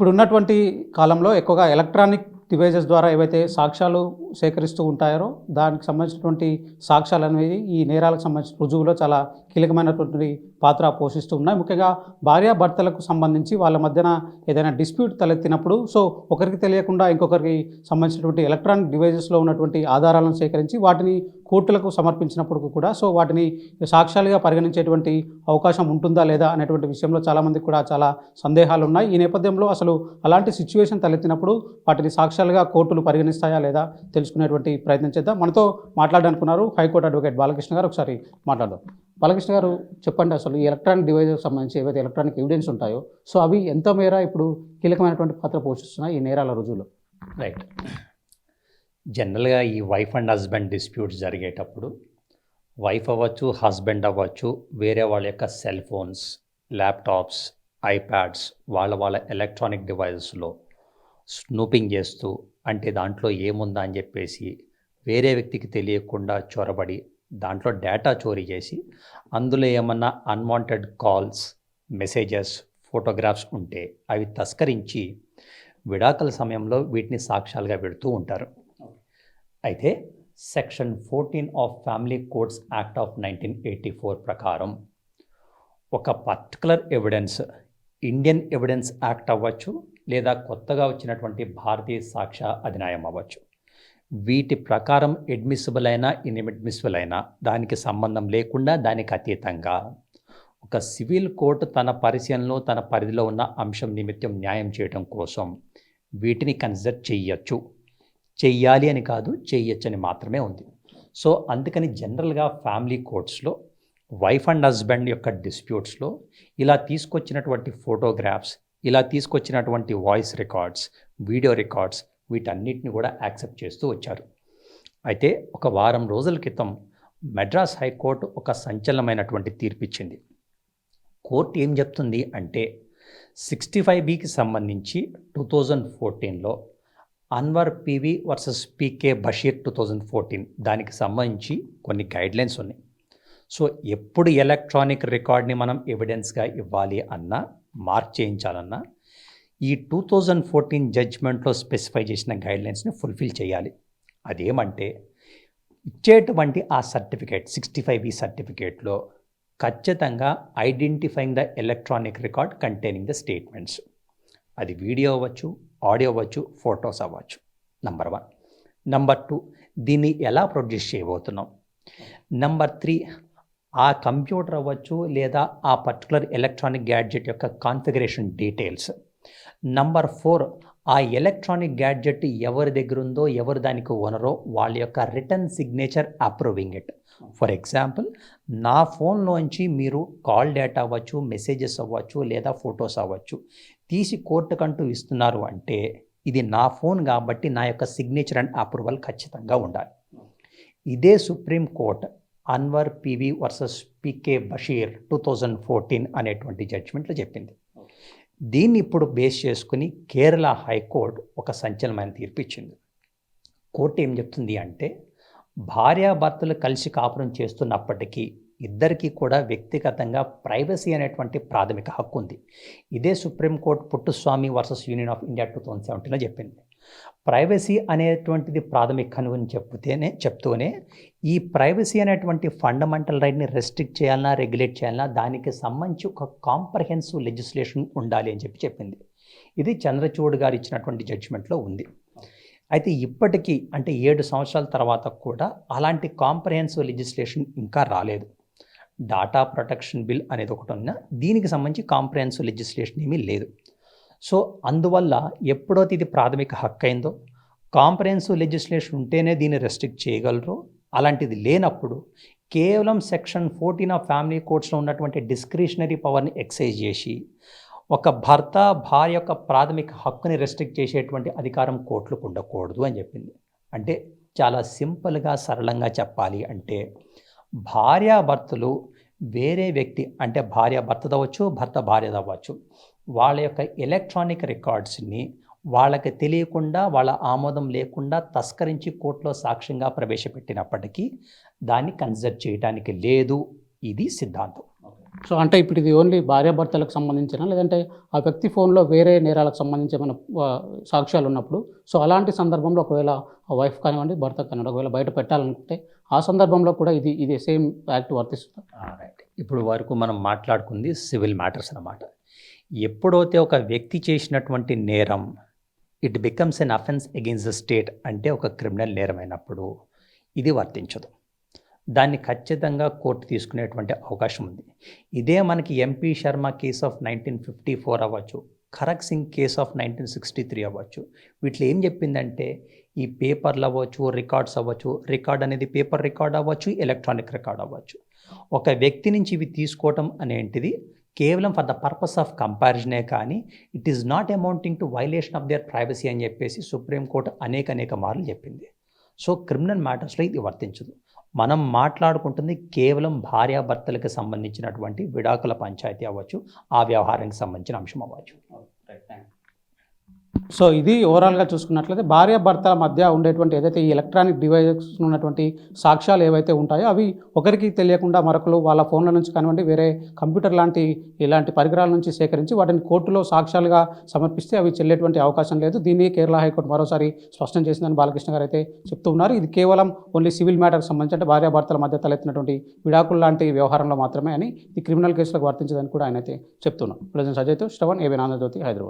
ఇప్పుడు ఉన్నటువంటి కాలంలో ఎక్కువగా ఎలక్ట్రానిక్ డివైజెస్ ద్వారా ఏవైతే సాక్ష్యాలు సేకరిస్తూ ఉంటారో దానికి సంబంధించినటువంటి సాక్ష్యాలు అనేవి ఈ నేరాలకు సంబంధించిన రుజువులో చాలా కీలకమైనటువంటి పాత్ర పోషిస్తూ ఉన్నాయి. ముఖ్యంగా భార్యాభర్తలకు సంబంధించి వాళ్ళ మధ్యన ఏదైనా డిస్ప్యూట్ తలెత్తినప్పుడు సో ఒకరికి తెలియకుండా ఇంకొకరికి సంబంధించినటువంటి ఎలక్ట్రానిక్ డివైజెస్లో ఉన్నటువంటి ఆధారాలను సేకరించి వాటిని కోర్టులకు సమర్పించినప్పుడు కూడా సో వాటిని సాక్ష్యాలుగా పరిగణించేటువంటి అవకాశం ఉంటుందా లేదా అనేటువంటి విషయంలో చాలామందికి కూడా చాలా సందేహాలు ఉన్నాయి. ఈ నేపథ్యంలో అసలు అలాంటి సిచ్యువేషన్ తలెత్తినప్పుడు వాటిని సాక్ష్యాలుగా కోర్టులు పరిగణిస్తాయా లేదా తెలుసుకునేటువంటి ప్రయత్నం చేద్దాం. మనతో మాట్లాడాలనుకున్నారు హైకోర్టు అడ్వకేట్ బాలకృష్ణ గారు. ఒకసారి మాట్లాడదాం. బాలకృష్ణ గారు చెప్పండి అసలు ఈ ఎలక్ట్రానిక్ డివైజెస్ సంబంధించి ఏవైతే ఎలక్ట్రానిక్ ఎవిడెన్స్ ఉంటాయో సో అవి ఎంత మేర ఇప్పుడు కీలకమైనటువంటి పాత్ర పోషిస్తున్నాయి ఈ నేరాల రుజువులో? రైట్. జనరల్గా ఈ వైఫ్ అండ్ హస్బెండ్ డిస్ప్యూట్స్ జరిగేటప్పుడు వైఫ్ అవ్వచ్చు హస్బెండ్ అవ్వచ్చు వేరే వాళ్ళ యొక్క సెల్ ఫోన్స్ ల్యాప్టాప్స్ ఐప్యాడ్స్ వాళ్ళ వాళ్ళ ఎలక్ట్రానిక్ డివైజెస్లో స్నూపింగ్ చేస్తూ అంటే దాంట్లో ఏముందా అని చెప్పేసి వేరే వ్యక్తికి తెలియకుండా చొరబడి దాంట్లో డేటా చోరీ చేసి అందులో ఏమన్నా అన్వాంటెడ్ కాల్స్ మెసేజెస్ ఫోటోగ్రాఫ్స్ ఉంటే అవి తస్కరించి విడాకుల సమయంలో వీటిని సాక్ష్యాలుగా పెడుతూ ఉంటారు. అయితే section fourteen of family courts act of nineteen eighty four ప్రకారం ఒక particular evidence Indian evidence act అవ్వచ్చు లేదా కొత్తగా వచ్చినటువంటి భారతీయ సాక్ష్య అధినాయం అవ్వచ్చు. వీటి ప్రకారం అడ్మిసిబుల్ అయినా ఇన్అడ్మిసిబుల్ అయినా దానికి సంబంధం లేకుండా దానికి అతీతంగా. ఒక సివిల్ కోర్టు తన పరిశీలనలో తన పరిధిలో ఉన్న అంశం నిమిత్తం న్యాయం చేయడం కోసం వీటిని కన్సిడర్ చెయ్యొచ్చు చెయ్యాలి అని కాదు చేయొచ్చని మాత్రమే ఉంది. సో అందుకని జనరల్గా ఫ్యామిలీ కోర్ట్స్లో వైఫ్ అండ్ హస్బెండ్ యొక్క డిస్ప్యూట్స్లో ఇలా తీసుకొచ్చినటువంటి ఫోటోగ్రాఫ్స్ ఇలా తీసుకొచ్చినటువంటి వాయిస్ రికార్డ్స్ వీడియో రికార్డ్స్ వీటన్నిటిని కూడా యాక్సెప్ట్ చేస్తూ వచ్చారు. అయితే ఒక వారం రోజుల క్రితం మెడ్రాస్ హైకోర్టు ఒక సంచలనమైనటువంటి తీర్పిచ్చింది. కోర్టు ఏం చెప్తుంది అంటే సిక్స్టీ ఫైవ్ బికి సంబంధించి టూ థౌజండ్ ఫోర్టీన్లో Anwar PV versus PK Basheer two thousand fourteen దానికి సంబంధించి కొన్ని గైడ్లైన్స్ ఉన్నాయి. సో ఎప్పుడు ఎలక్ట్రానిక్ రికార్డ్ని మనం ఎవిడెన్స్గా ఇవ్వాలి అన్నా మార్క్ చేయించాలన్నా ఈ టూ థౌజండ్ ఫోర్టీన్ జడ్జ్మెంట్లో స్పెసిఫై చేసిన గైడ్లైన్స్ని ఫుల్ఫిల్ చేయాలి. అదేమంటే ఇచ్చేటువంటి ఆ సర్టిఫికేట్ సిక్స్టీ ఫైవ్ బి సర్టిఫికేట్లో ఖచ్చితంగా identifying the electronic record containing the statements అది వీడియో అవ్వచ్చు ఆడియో అవ్వచ్చు ఫొటోస్ అవ్వచ్చు. నంబర్ వన్ నంబర్ టూ దీన్ని ఎలా ప్రొడ్యూస్ చేయబోతున్నాం? నంబర్ త్రీ ఆ కంప్యూటర్ అవ్వచ్చు లేదా ఆ పర్టికులర్ ఎలక్ట్రానిక్ గ్యాడ్జెట్ యొక్క కాన్ఫిగరేషన్ డీటెయిల్స్ నంబర్ ఫోర్ ఆ ఎలక్ట్రానిక్ గ్యాడ్జెట్ ఎవరి దగ్గర ఉందో ఎవరు దానికి ఓనరో వాళ్ళ యొక్క return signature approving it for example నా ఫోన్లోంచి మీరు కాల్ డేటా అవ్వచ్చు మెసేజెస్ అవ్వచ్చు లేదా ఫొటోస్ అవ్వచ్చు తీసి కోర్టుకంటూ ఇస్తున్నారు అంటే ఇది నా ఫోన్ కాబట్టి నా యొక్క సిగ్నేచర్ అండ్ అప్రూవల్ ఖచ్చితంగా ఉండాలి. ఇదే supreme court Anvar PV versus PK Basheer two thousand fourteen అనేటువంటి జడ్జిమెంట్లో చెప్పింది. దీన్ని ఇప్పుడు బేస్ చేసుకుని కేరళ హైకోర్టు ఒక సంచలనమైన తీర్పు ఇచ్చింది కోర్టు ఏం చెప్తుంది అంటే భార్యాభర్తలు కలిసి కాపురం చేస్తున్నప్పటికీ ఇద్దరికీ కూడా వ్యక్తిగతంగా ప్రైవసీ అనేటువంటి ప్రాథమిక హక్కు ఉంది ఇదే supreme court Puttaswamy versus union of India two thousand సెవెంటీన్లో చెప్పింది. ప్రైవసీ అనేటువంటిది ప్రాథమిక అని చెప్తేనే చెప్తూనే ఈ ప్రైవసీ అనేటువంటి ఫండమెంటల్ రైట్ని రెస్ట్రిక్ట్ చేయాలన్నా రెగ్యులేట్ చేయాలన్నా దానికి సంబంధించి ఒక కాంప్రహెన్సివ్ లెజిస్లేషన్ ఉండాలి అని చెప్పి చెప్పింది. ఇది చంద్రచూడ్ గారు ఇచ్చినటువంటి జడ్జిమెంట్లో ఉంది. అయితే ఇప్పటికీ అంటే ఏడు సంవత్సరాల తర్వాత కూడా అలాంటి కాంప్రహెన్సివ్ లెజిస్లేషన్ ఇంకా రాలేదు. డాటా ప్రొటెక్షన్ బిల్ అనేది ఒకటి ఉన్నా దీనికి సంబంధించి కాంప్రహెన్సివ్ లెజిస్లేషన్ ఏమీ లేదు. సో అందువల్ల ఎప్పుడైతే ఇది ప్రాథమిక హక్కు అయిందో కాంప్రహెన్సివ్ లెజిస్లేషన్ ఉంటేనే దీన్ని రెస్ట్రిక్ట్ చేయగలరు అలాంటిది లేనప్పుడు కేవలం సెక్షన్ ఫోర్టీన్ ఆఫ్ ఫ్యామిలీ కోర్ట్స్లో ఉన్నటువంటి డిస్క్రిషనరీ పవర్ని ఎక్సైజ్ చేసి ఒక భర్త భార్య యొక్క ప్రాథమిక హక్కుని రెస్ట్రిక్ట్ చేసేటువంటి అధికారం కోర్టులకు ఉండకూడదు అని చెప్పింది. అంటే చాలా సింపుల్గా సరళంగా చెప్పాలి అంటే భార్యాభర్తలు వేరే వ్యక్తి అంటే భార్య భర్త అవ్వచ్చు భర్త భార్య అవ్వచ్చు వాళ్ళ యొక్క ఎలక్ట్రానిక్ రికార్డ్స్ని వాళ్ళకి తెలియకుండా వాళ్ళ ఆమోదం లేకుండా తస్కరించి కోర్టులో సాక్ష్యంగా ప్రవేశపెట్టినప్పటికీ దాన్ని కన్సిడర్ చేయడానికి లేదు. ఇది సిద్ధాంతం. సో అంటే ఇప్పుడు ఇది ఓన్లీ భార్యాభర్తలకు సంబంధించిన? లేదంటే ఆ వ్యక్తి ఫోన్లో వేరే నేరాలకు సంబంధించి ఏమైనా ఆ, సాక్ష్యాలు ఉన్నప్పుడు? సో అలాంటి సందర్భంలో ఒకవేళ ఆ వైఫ్ కానివ్వండి భర్త కానివ్వండి ఒకవేళ బయట పెట్టాలనుకుంటే ఆ సందర్భంలో కూడా ఇది ఇది సేమ్ యాక్ట్ వర్తిస్తుంది? ఇప్పుడు వరకు మనం మాట్లాడుకుంది సివిల్ మ్యాటర్స్ అన్నమాట. ఎప్పుడైతే ఒక వ్యక్తి చేసినటువంటి నేరం it becomes an offence against the state అంటే ఒక క్రిమినల్ నేరమైనప్పుడు ఇది వర్తించదు. దాన్ని ఖచ్చితంగా కోర్టు తీసుకునేటువంటి అవకాశం ఉంది. ఇదే మనకి MP Sharma case of nineteen fifty four అవ్వచ్చు Kharak Singh case of nineteen sixty three అవ్వచ్చు. వీటిలో ఏం చెప్పిందంటే ఈ పేపర్లు అవ్వచ్చు రికార్డ్స్ అవ్వచ్చు రికార్డ్ అనేది పేపర్ రికార్డ్ అవ్వచ్చు ఎలక్ట్రానిక్ రికార్డ్ అవ్వచ్చు. ఒక వ్యక్తి నుంచి ఇవి తీసుకోవటం అనేంటిది కేవలం ఫర్ ద పర్పస్ ఆఫ్ కంపారిజనే కానీ it is not amounting to violation of their privacy అని చెప్పేసి సుప్రీంకోర్టు అనేక అనేక మార్లు చెప్పింది. సో క్రిమినల్ మ్యాటర్స్లో ఇది వర్తించదు. మనం మాట్లాడుకుంటుంది కేవలం భార్యాభర్తలకు సంబంధించినటువంటి విడాకుల పంచాయతీ అవ్వచ్చు ఆ వ్యవహారానికి సంబంధించిన అంశం అవ్వచ్చు. సో ఇది ఓవరాల్గా చూసుకున్నట్లయితే భార్య భర్తల మధ్య ఉండేటువంటి ఏదైతే ఈ ఎలక్ట్రానిక్ డివైజెస్ ఉన్నటువంటి సాక్ష్యాలు ఏవైతే ఉంటాయో అవి ఒకరికి తెలియకుండా మరొకరు వాళ్ళ ఫోన్ల నుంచి కానివ్వండి వేరే కంప్యూటర్ లాంటి ఇలాంటి పరికరాల నుంచి సేకరించి వాటిని కోర్టులో సాక్ష్యాలుగా సమర్పిస్తే అవి చెల్లేటువంటి అవకాశం లేదు. దీన్ని కేరళ హైకోర్టు మరోసారి స్పష్టం చేసిందని బాలకృష్ణ గారు అయితే చెప్తూ ఉన్నారు. ఇది కేవలం ఓన్లీ సివిల్ మ్యాటర్కి సంబంధించి అంటే భార్యాభర్తల మధ్య తలెత్తినటువంటి విడాకులు లాంటి వ్యవహారంలో మాత్రమే అని ఇది క్రిమినల్ కేసులకు వర్తించదని కూడా ఆయన అయితే చెప్తున్నారు. ప్రజెంట్ సజయ్తో శ్రవణ్ ఏబీ ఆంధ్రజ్యోతి హైదరాబాద్.